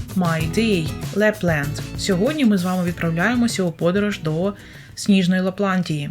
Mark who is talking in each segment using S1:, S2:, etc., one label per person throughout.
S1: Unit 7 My Day Lapland. Сьогодні ми з вами відправляємося у подорож до сніжної Лапландії.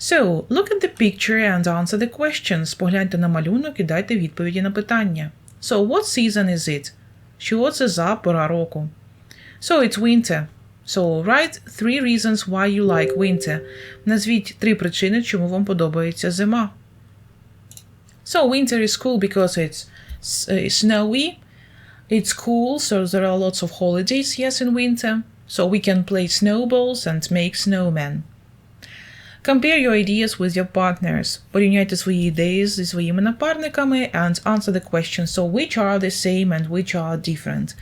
S1: So, look at the picture and answer the questions. Погляньте на малюнок і дайте відповіді на питання. So, what season is it? Що це за пора року? So, it's winter. So, write three reasons why you like winter. Назвіть три причини, чому вам подобається зима. So winter is cool because it's uh, snowy. It's cool, so there are lots of holidays, yes, in winter. So we can play snowballs and make snowmen. Compare your ideas with your partners. Порівняйте свої ідеї зі своїми напарниками and answer the question. So which are the same and which are different?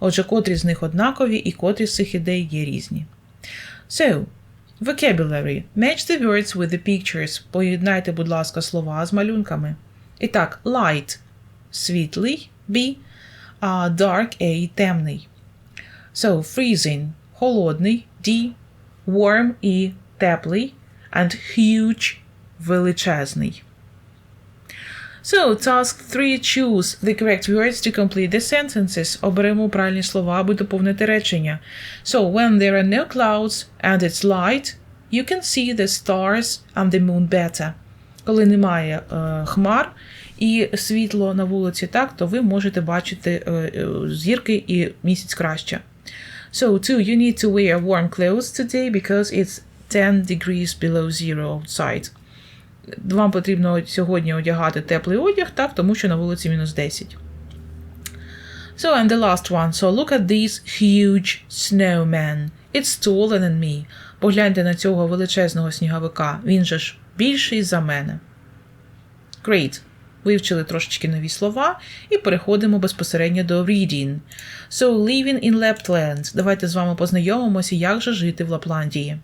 S1: Отже, котрі з них однакові і котрі з цих ідей є різні. So, vocabulary. Match the words with the pictures. Поєднайте, будь ласка, слова з малюнками. І так, light – світлий, B, а dark – A – темний. So, freezing – холодний, D, warm – і теплий, and huge – величезний. So, task 3. Choose the correct words to complete the sentences. Оберемо правильні слова, аби доповнити речення. So, when there are no clouds and it's light, you can see the stars and the moon better. Коли немає е, хмар і світло на вулиці, так, то ви можете бачити е, е, зірки і місяць краще. So, two, you need to wear warm clothes today because it's 10 degrees below zero outside. Вам потрібно сьогодні одягати теплий одяг, так, тому що на вулиці мінус 10. So, and the last one. So, look at this huge snowman. It's taller than me. Погляньте на цього величезного сніговика. Він же ж більший за мене. Great. Вивчили трошечки нові слова і переходимо безпосередньо до reading. So, living in Lapland. Давайте з вами познайомимося, як же жити в Лапландії.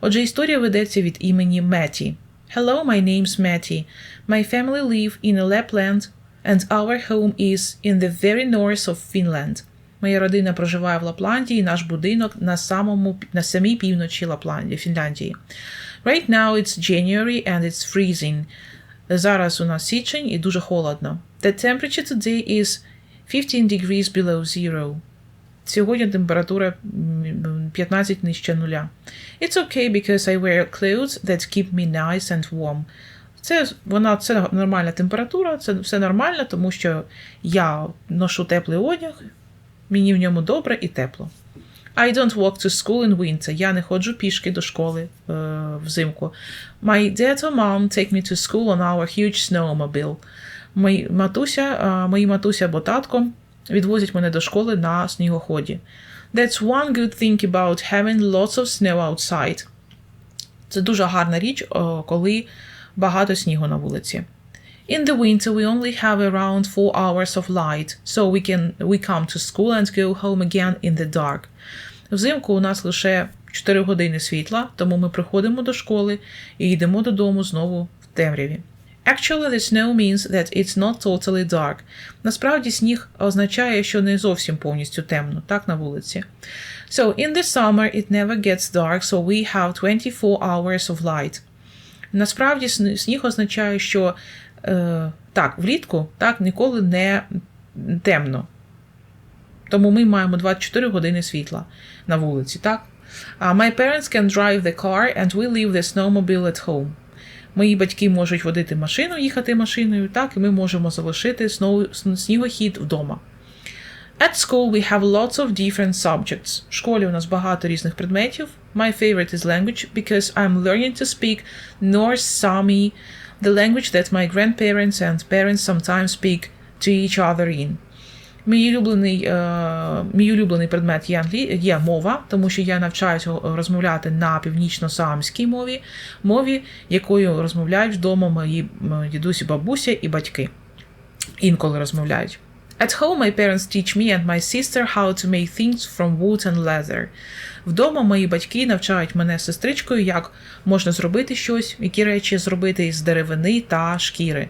S1: Отже, історія ведеться від імені Меті. Hello, my name's Matty. My family live in Lapland, and our home is in the very north of Finland. Моя родина проживає в Лапландії, наш будинок на самому на самій півночі Лапландії, Фінляндії. Right now it's January and it's freezing. Зараз у нас січень і дуже холодно. The temperature today is 15 degrees below zero. Сьогодні температура 15 нижче нуля. It's okay because I wear clothes that keep me nice and warm. Це вона це нормальна температура, це все нормально, тому що я ношу теплий одяг, мені в ньому добре і тепло. I don't walk to school in winter. Я не ходжу пішки до школи е, взимку. My dad or mom take me to school on our huge snowmobile. Мої матуся, е, мої матуся або татко відвозять мене до школи на снігоході. That's one good thing about having lots of snow outside. Це дуже гарна річ, коли багато снігу на вулиці. In the winter, we only have around four hours of light, so we can we come to school and go home again in the dark. Взимку у нас лише 4 години світла, тому ми приходимо до школи і йдемо додому знову в темряві. Actually, the snow means that it's not totally dark. Насправді сніг означає, що не зовсім повністю темно, так на вулиці. So, in the summer it never gets dark, so we have 24 hours of light. Насправді сніг означає, що е, так, влітку так ніколи не темно. Тому ми маємо 24 години світла на вулиці, так? Uh, my parents can drive the car and we leave the snowmobile at home. Мої батьки можуть водити машину, їхати машиною, так, і ми можемо залишити снігохід вдома. At school we have lots of different subjects. В школі у нас багато різних предметів. My favorite is language because I'm learning to speak Norse Sami, the language that my grandparents and parents sometimes speak to each other in. Мій улюблений, е, мій улюблений предмет є, мова, тому що я навчаюся розмовляти на північно-саамській мові, мові, якою розмовляють вдома мої дідусі, бабуся і батьки. Інколи розмовляють. At home, my parents teach me and my sister how to make things from wood and leather. Вдома мої батьки навчають мене сестричкою, як можна зробити щось, які речі зробити із деревини та шкіри.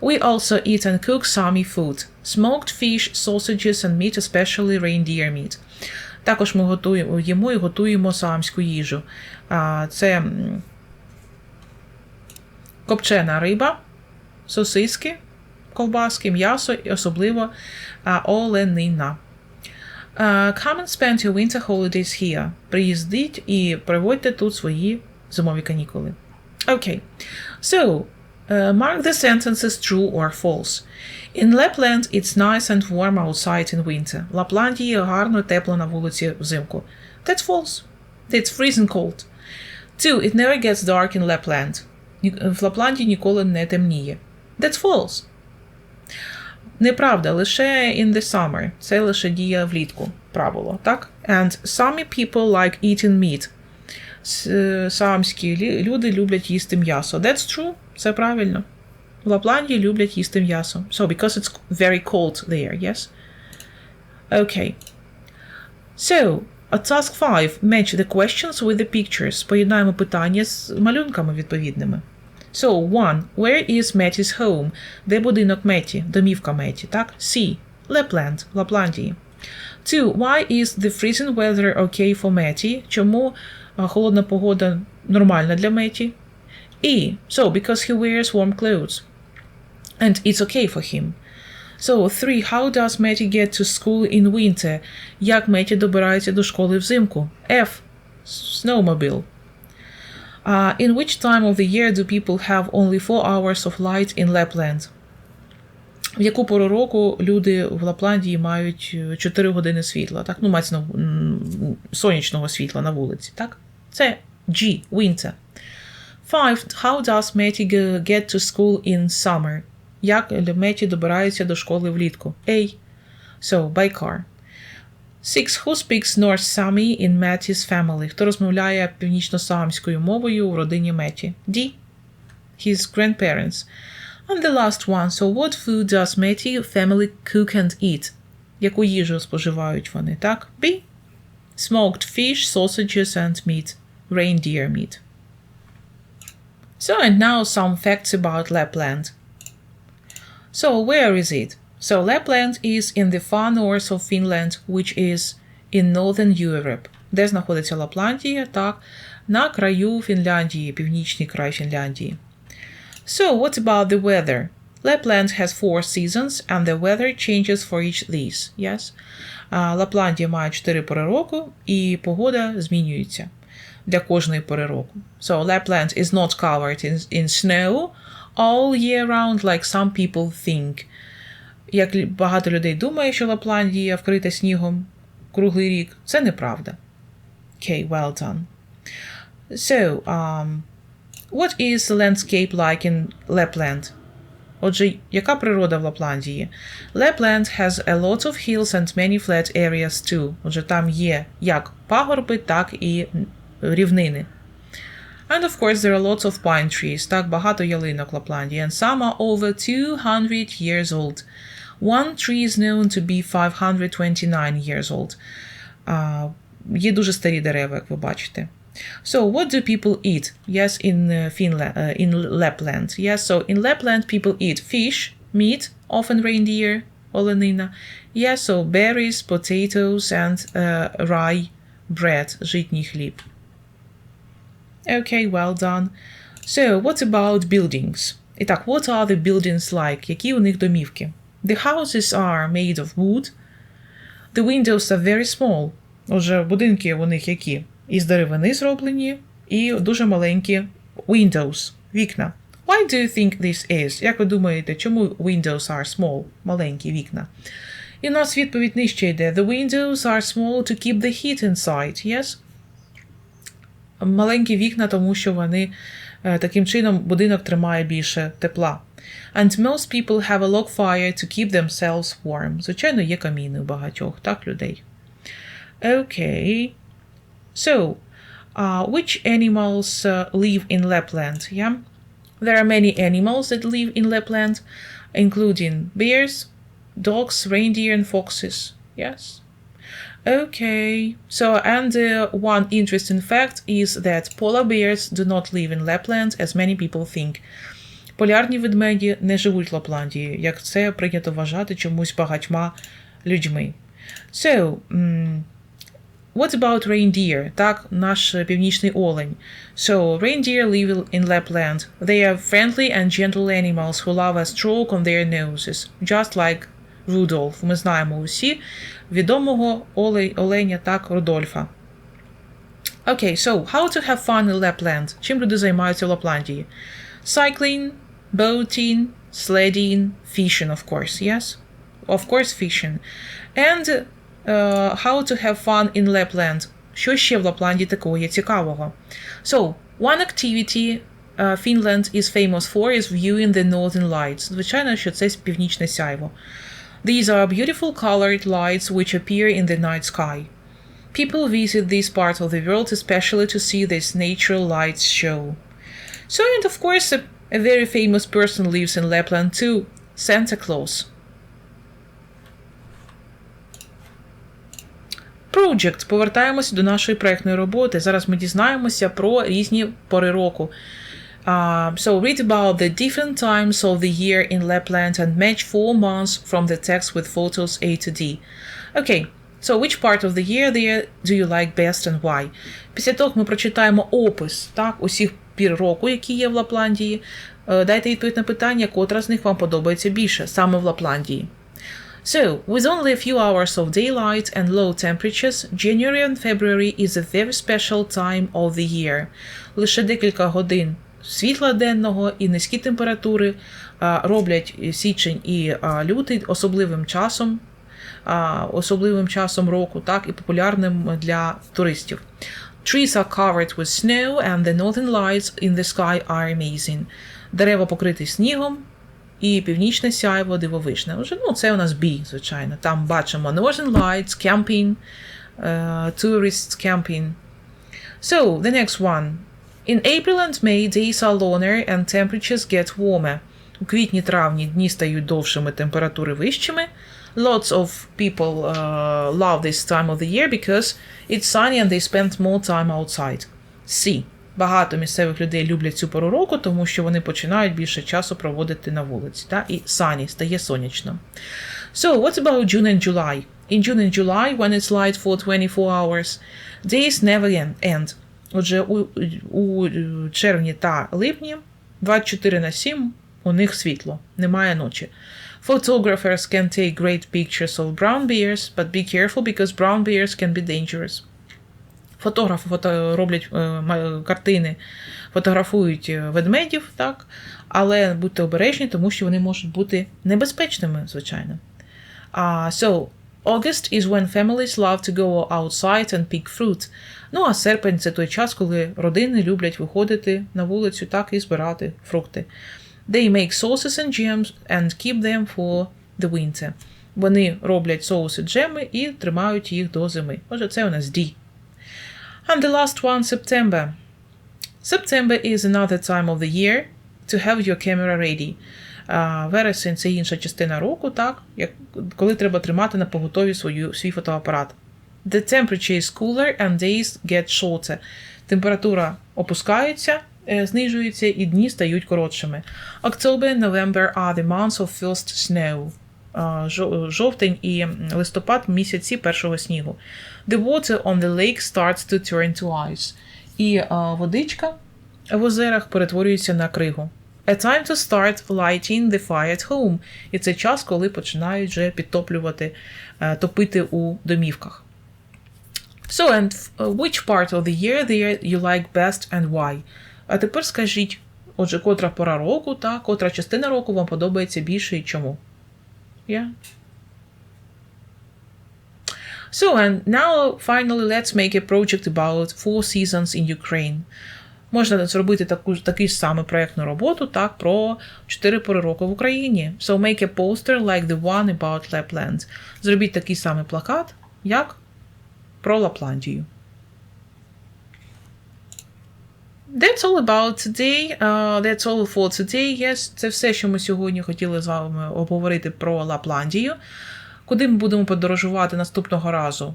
S1: We also eat and cook Sami food. Smoked fish, sausages and meat, especially reindeer meat. Також ми готуємо, їмо і готуємо саамську їжу. Це копчена риба, сосиски, ковбаски, м'ясо і особливо а, оленина. Uh, come and spend your winter holidays here. Приїздіть і проводьте тут свої зимові канікули. Okay. So, uh, mark the sentences true or false. In Lapland it's nice and warm outside in winter. В Лапландії гарно і тепло на вулиці взимку. That's false. It's freezing cold. Two, it never gets dark in Lapland. Ні- В Лапландії ніколи не темніє. That's false. Неправда, лише in the summer. Це лише діє влітку. Правило, так? And some people like eating meat. Е, Самські люди люблять їсти м'ясо. That's true. Це правильно. В Лапландії люблять їсти м'ясо. So, because it's very cold there, yes? Okay. So, at task 5. Match the questions with the pictures. Поєднаємо питання з малюнками відповідними. So, one. Where is Matty's home? Де будинок Меті? Домівка Меті, так? C. Lapland. Лапландії. Two. Why is the freezing weather okay for Matty? Чому а, холодна погода нормальна для Меті? E. So, because he wears warm clothes. And it's okay for him. So, three. How does Matty get to school in winter? Як Меті добирається до школи взимку? F. Snowmobile. Uh, in which time of the year do people have only four hours of light in Lapland? В яку пору року люди в Лапландії мають 4 години світла, так? Ну, мається на м, сонячного світла на вулиці, так? Це G, winter. Five. How does Matty get to school in summer? Як Меті добирається до школи влітку? A. So, by car. Six. Who speaks North Sami in Matty's family? Хто розмовляє північно-самською мовою у родині Меті? D. His grandparents. And the last one. So what food does Matty family cook and eat? Яку їжу споживають вони, так? B. Smoked fish, sausages and meat. Reindeer meat. So and now some facts about Lapland. So where is it? So Lapland is in the far north of Finland, which is in northern Europe. Де знаходиться Лапландія? Так, на краю Фінляндії, північний край Фінляндії. So what about the weather? Lapland has four seasons and the weather changes for each these. Yes? А, Лапландія має чотири пори року і погода змінюється для кожної пори року. So Lapland is not covered in, in snow all year round like some people think. Як багато людей думає, що Лапландія вкрита снігом круглий рік, це неправда. Okay, well done. So, um, what is the landscape like in Lapland? Отже, яка природа в Лапландії? Lapland has a lot of hills and many flat areas too. Отже, там є як пагорби, так і рівнини. And of course, there are lots of pine trees. Так, багато ялинок в Лапландії. And some are over 200 years old. One tree is known to be 529 years old. А, є дуже старі дерева, як ви бачите. So, what do people eat? Yes, in uh, Finland, uh, in Lapland. Yes, so in Lapland, people eat fish, meat, often reindeer, olenina. Yes, so berries, potatoes, and uh, rye bread, житній хліб. Okay, well done. So, what about buildings? І так, what are the buildings like? Які у них домівки? The houses are made of wood. The windows are very small. Отже, будинки у них які? Із деревини зроблені, і дуже маленькі windows, вікна. Why do you think this is? Як ви думаєте, чому windows are small, маленькі вікна? І у нас відповідь нижче йде. The windows are small to keep the heat inside, yes? маленькі вікна, тому що вони таким чином будинок тримає більше тепла. And most people have a log fire to keep themselves warm. Звичайно, є каміни у багатьох, так, людей. Okay. So, uh, which animals uh, live in Lapland? Yeah. There are many animals that live in Lapland, including bears, dogs, reindeer, and foxes. Yes. Okay. So, and uh, one interesting fact is that polar bears do not live in Lapland, as many people think. Полярні ведмеді не живуть в Лапландії, як це прийнято вважати чомусь багатьма людьми. So, mm, what about reindeer? Так, наш е, північний олень. So, reindeer live in Lapland. They are friendly and gentle animals who love a stroke on their noses, just like Rudolph. Ми знаємо усі відомого оле- оленя, так, Рудольфа. Окей, Okay, so how to have fun in Lapland? Чим люди займаються в Лапландії? Cycling, boating, sledding, fishing, of course, yes? Of course, fishing. And uh, how to have fun in Lapland? Що ще в Лапланді такого є цікавого? So, one activity uh, Finland is famous for is viewing the northern lights. Звичайно, що це північне сяйво. These are beautiful colored lights which appear in the night sky. People visit this part of the world especially to see this natural lights show. So, and of course, a, a very famous person lives in Lapland too Santa Claus. Project. Повертаємося до нашої проєктної роботи. Зараз ми дізнаємося про різні пори року. Uh, so read about the different times of the year in Lapland and match four months from the text with photos A to D. Okay, so which part of the year there do you like best and why? Після того, як ми прочитаємо опис так, усіх пір року, які є в Лапландії. Е, Дайте відповідь на питання, котра з них вам подобається більше, саме в Лапландії. So, with only a few hours of daylight and low temperatures, January and February is a very special time of the year. Лише декілька годин світла денного і низькі температури роблять січень і лютий особливим часом, особливим часом року, так, і популярним для туристів. Trees are covered with snow and the northern lights in the sky are amazing. Дерева покриті снігом, і північне сяйво дивовижне. Уже, ну, це у нас бій, звичайно. Там бачимо Northern Lights, camping, uh, tourists camping. So, the next one. In April and May, days are longer and temperatures get warmer. У квітні-травні дні стають довшими, температури вищими. Lots of people uh, love this time of the year because it's sunny and they spend more time outside. C. Багато місцевих людей люблять цю пору року, тому що вони починають більше часу проводити на вулиці. Та? І сані стає сонячно. So, what about June and July? In June and July, when it's light for 24 hours, days never end. Отже, у, у червні та липні 24 на 7 у них світло, немає ночі. Photographers can take great pictures of brown bears, but be careful because brown bears can be dangerous. Фотографи фото роблять е, картини, фотографують е, ведмедів, так, але будьте обережні, тому що вони можуть бути небезпечними, звичайно. Uh, so, August is when families love to go outside and pick fruit. Ну, а серпень це той час, коли родини люблять виходити на вулицю так і збирати фрукти. They make sauces and jams and keep them for the winter. Вони роблять соуси джеми і тримають їх до зими. Отже, це у нас D. And the last one, September. September is another time of the year to have your camera ready. Вересень це інша частина року, так, як, коли треба тримати на поготові свою, свій фотоапарат. The temperature is cooler and days get shorter. Температура опускається, е, знижується, і дні стають коротшими. October and November are the months of first snow. Жовтень і листопад місяці першого снігу. The water on the lake starts to turn to ice. І водичка в озерах перетворюється на кригу. A time to start lighting the fire at home. І це час, коли починають вже підтоплювати, е, топити у домівках. So, and uh, which part of the year there you like best and why? А тепер скажіть, отже, котра пора року, та котра частина року вам подобається більше і чому? Yeah. So, and now finally let's make a project about four seasons in Ukraine. Можна зробити таку таку ж саму проєктну роботу, так, про чотири пори року в Україні. So make a poster like the one about Lapland. Зробіть такий самий плакат, як про Лапландію. That's all about today. Uh, that's all for today. Yes, це все, що ми сьогодні хотіли з вами обговорити про Лапландію. Куди ми будемо подорожувати наступного разу?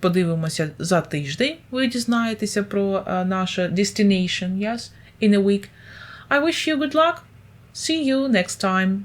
S1: Подивимося за тиждень. Ви дізнаєтеся про uh, наше destination, yes, in a week. I wish you good luck. See you next time.